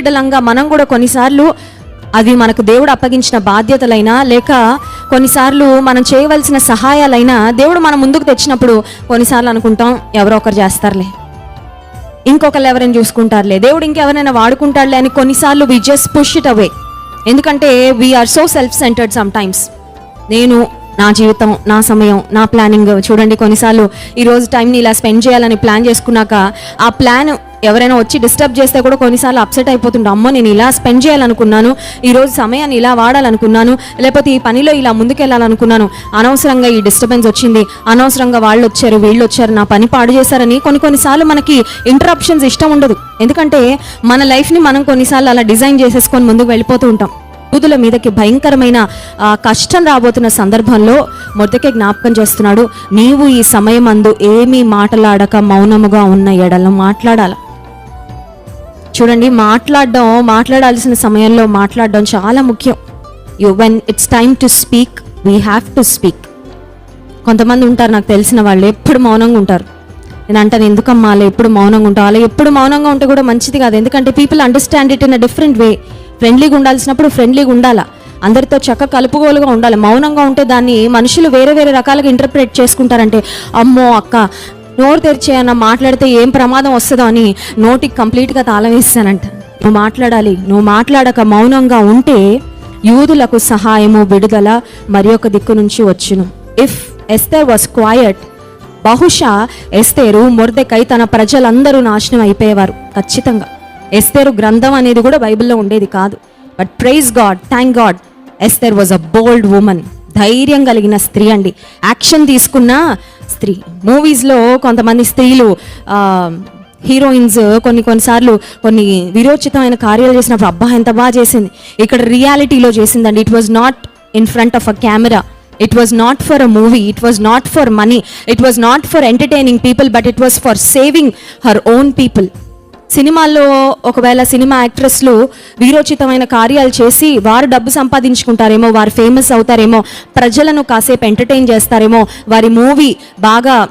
బిడ్డలంగా మనం కూడా కొన్నిసార్లు అవి మనకు దేవుడు అప్పగించిన బాధ్యతలైనా లేక కొన్నిసార్లు మనం చేయవలసిన సహాయాలైనా దేవుడు మన ముందుకు తెచ్చినప్పుడు కొన్నిసార్లు అనుకుంటాం ఎవరో ఒకరు చేస్తారులే. ఇంకొకరు ఎవరైనా చూసుకుంటారులే. దేవుడు ఇంకెవరైనా వాడుకుంటాడులే అని కొన్నిసార్లు వి జస్ట్ పుష్ ఇట్ అవే ఎందుకంటే we are so self centred sometimes నేను నా జీవితం నా సమయం నా ప్లానింగ్ చూడండి కొన్నిసార్లు ఈ రోజు టైంని ఇలా స్పెండ్ చేయాలని ప్లాన్ చేసుకున్నాక ఆ ప్లాన్ ఎవరైనా వచ్చి డిస్టర్బ్ చేస్తే కూడా కొన్నిసార్లు అప్సెట్ అయిపోతుండే. అమ్మో నేను ఇలా స్పెండ్ చేయాలనుకున్నాను ఈరోజు సమయాన్ని ఇలా వాడాలనుకున్నాను లేకపోతే ఈ పనిలో ఇలా ముందుకెళ్ళాలనుకున్నాను. అనవసరంగా ఈ డిస్టర్బెన్స్ వచ్చింది. అనవసరంగా వాళ్ళు వచ్చారు వీళ్ళు వచ్చారు నా పని పాడు చేశారని కొన్ని కొన్నిసార్లు మనకి ఇంటరప్షన్స్ ఇష్టం ఉండదు. ఎందుకంటే మన లైఫ్ని మనం కొన్నిసార్లు అలా డిజైన్ చేసేసుకొని ముందుకు వెళ్ళిపోతూ ఉంటాం. యూదుల మీదకి భయంకరమైన కష్టం రాబోతున్న సందర్భంలో మొదటికే జ్ఞాపకం చేస్తున్నాడు. నీవు ఈ సమయం అందు ఏమీ మాటలాడక మౌనముగా ఉన్న ఎడలను మాట్లాడాలా. చూడండి మాట్లాడడం మాట్లాడాల్సిన సమయంలో మాట్లాడడం చాలా ముఖ్యం. You when it's time to speak we have to speak కొంతమంది ఉంటారు నాకు తెలిసిన వాళ్ళు ఎప్పుడు మౌనంగా ఉంటారు. నేను అంటాను ఎందుకమ్మా అలా ఎప్పుడు మౌనంగా ఉంటావు? అలా ఎప్పుడు మౌనంగా ఉంటే కూడా మంచిది కాదు. ఎందుకంటే people understand it in a different way ఫ్రెండ్లీగా ఉండాల్సినప్పుడు ఫ్రెండ్లీగా ఉండాలా? అందరితో చక్క కలుపుగోలుగా ఉండాలి. మౌనంగా ఉంటే దాన్ని మనుషులు వేరే వేరే రకాలుగా ఇంటర్ప్రిట్ చేసుకుంటారంటే అమ్మో అక్క నోరు తెరిచేయన్న మాట్లాడితే ఏం ప్రమాదం వస్తుందో అని నోటికి కంప్లీట్గా తాళం వేస్తానంట. నువ్వు మాట్లాడాలి. నువ్వు మాట్లాడక మౌనంగా ఉంటే యూదులకు సహాయము విడుదల మరి ఒక దిక్కు నుంచి వచ్చును. ఇఫ్ ఎస్తర్ వాస్ క్వయట్ బహుశా ఎస్తేరు మొర్దెకై తన ప్రజలందరూ నాశనం అయిపోయేవారు ఖచ్చితంగా. ఎస్తేరు గ్రంథం అనేది కూడా బైబిల్లో ఉండేది కాదు. But praise God thank God Esther was a bold woman ధైర్యం కలిగిన స్త్రీ అండి. యాక్షన్ తీసుకున్న స్త్రీ. మూవీస్లో కొంతమంది స్త్రీలు హీరోయిన్స్ కొన్ని కొన్నిసార్లు కొన్ని విరోచితమైన కార్యాలు చేసినప్పుడు అబ్బా ఎంత బాగా చేసింది. ఇక్కడ రియాలిటీలో చేసిందండి. It was not in front of a camera it was not for a movie it was not for money it was not for entertaining people but it was for saving her own people సినిమాల్లో ఒకవేళ cinema యాక్ట్రెస్లు వీరోచితమైన కార్యాలు చేసి వారు డబ్బు సంపాదించుకుంటారేమో వారు famous అవుతారేమో ప్రజలను కాసేపు entertain చేస్తారేమో వారి మూవీ బాగా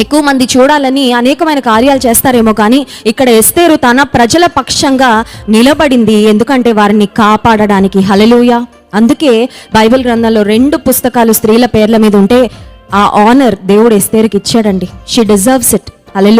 ఎక్కువ మంది చూడాలని అనేకమైన కార్యాలు చేస్తారేమో కానీ ఇక్కడ ఎస్తేరు తన ప్రజల పక్షంగా నిలబడింది. ఎందుకంటే వారిని కాపాడడానికి హలలుయ అందుకే బైబిల్ గ్రంథంలో రెండు పుస్తకాలు స్త్రీల పేర్ల మీద ఉంటే ఆ ఆనర్ దేవుడు ఎస్తేరుకి ఇచ్చాడండి. She deserves it హలెలు